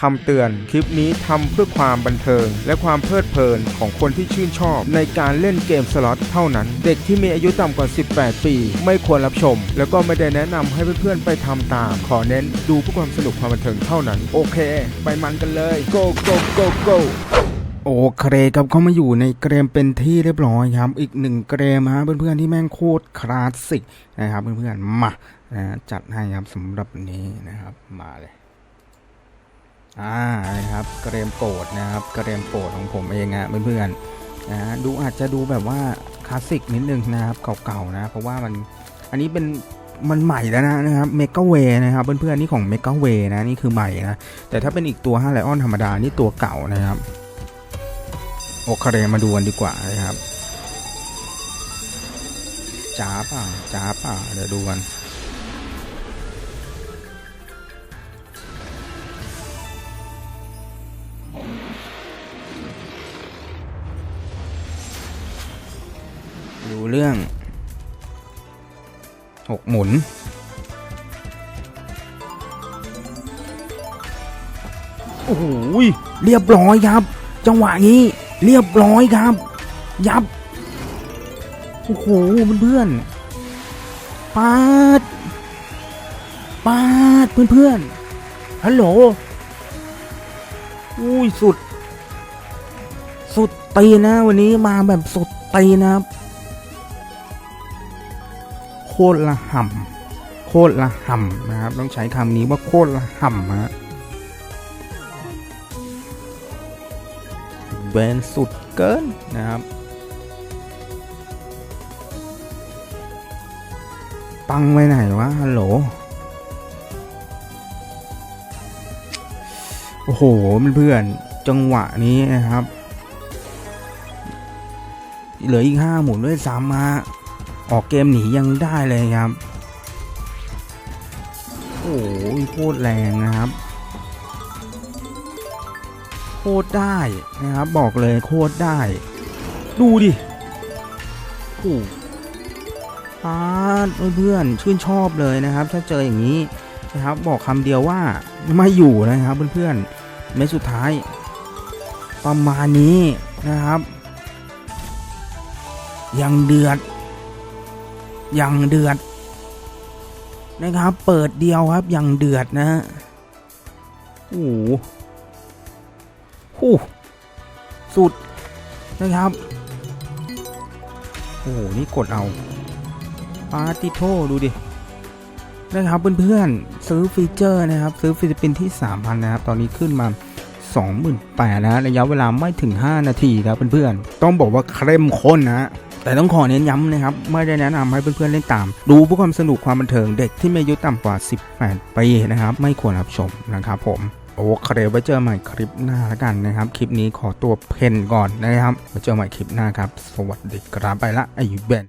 คำเตือน คลิปนี้ทำเพื่อความบันเทิง และความเพลิดเพลินของคนที่ชื่นชอบ ในการเล่นเกมสล็อตเท่านั้น เด็กที่มีอายุต่ำกว่า 18 ปี ไม่ควรรับชม แล้วก็ไม่ได้แนะนำให้เพื่อนๆไปทำตาม ขอเน้นดูเพื่อความสนุกความบันเทิงเท่านั้น โอเค ไปมันกันเลย go go go go โอเคครับเข้ามาอยู่ในเกมเป็นที่เรียบร้อยครับ อีกหนึ่งเกมฮะเพื่อนๆที่แม่งโคตรคลาสสิกนะครับเพื่อนๆมานะจัดให้ครับสำหรับนี้นะครับมาเลย อ่านะครับเกรมโปรดนะครับเกรมโปรดของผมเองอะเพื่อนๆนะดูอาจจะดูแบบว่าคลาสสิกนิดนึงนะครับเก่าๆนะเพราะว่ามันอันนี้เป็นมันใหม่แล้วนะนะครับเมกาเวนะครับเพื่อนๆนี่ของเมกาเวนะนี่คือใหม่นะแต่ถ้าเป็นอีกตัว5ไลออนธรรมดานี่ตัวเก่านะครับโอเคมาดูกันดีกว่านะครับจ้าป่ะจ้าป่ะเดี๋ยวดูกัน ดูเรื่องหกหมุน โอ้โหเรียบร้อยครับ จังหวะนี้เรียบร้อยครับ ยับ โอ้โหเพื่อนๆปาดปาดเพื่อนๆฮัลโหลอุ้ยสุด สุดตีนะ วันนี้มาแบบสุดตีนะครับ ตรละห่ำโคตรละห่ำนะครับ ต้องใช้คำนี้ว่าโคตรละห่ำฮะเวนสุดเกินนะครับปังไปไหนวะฮัลโหลโอ้โหเพื่อนจังหวะนี้นะครับ เหลืออีกห้าหมุนด้วยซ้ำมา ออกเกมหนียังได้เลยครับ โอ้ยโคตรแรงนะครับ โคตรได้นะครับ บอกเลยโคตรได้ ดูดิโอ้พาดเพื่อนชื่นชอบเลยนะครับ ถ้าเจออย่างนี้นะครับ บอกคำเดียวว่าไม่อยู่นะครับเพื่อนๆเมสุดท้าย ประมาณนี้นะครับ ยังเดือด อยังเดือดนะครับ เปิดเดียวครับอยังเดือดนะฮะโอ้โหสุดนะครับโอ้โหนี่กดเอาปาติโทดูดินะครับเพื่อนๆซื้อฟีเจอร์นะครับ ซื้อฟิลิปปินที่ 3,000 นะครับ ตอนนี้ขึ้นมา 28,000นะระยะเวลาไม่ถึง 5 นาทีครับเพื่อนๆต้องบอกว่าเข้มข้นนะ แต่ต้องขอเน้นย้ำนะครับ ไม่ได้แนะนำให้เพื่อนๆเล่นตาม ดูเพื่อความสนุกความบันเทิงเด็กที่มีอายุต่ำกว่า 18 ปีนะครับ ไม่ควรรับชมนะครับผมโอเคไว้เจอใหม่คลิปหน้าแล้วกันนะครับ คลิปนี้ขอตัวเพนก่อนนะครับไว้เจอใหม่คลิปหน้าครับ สวัสดีครับไปละไอเบน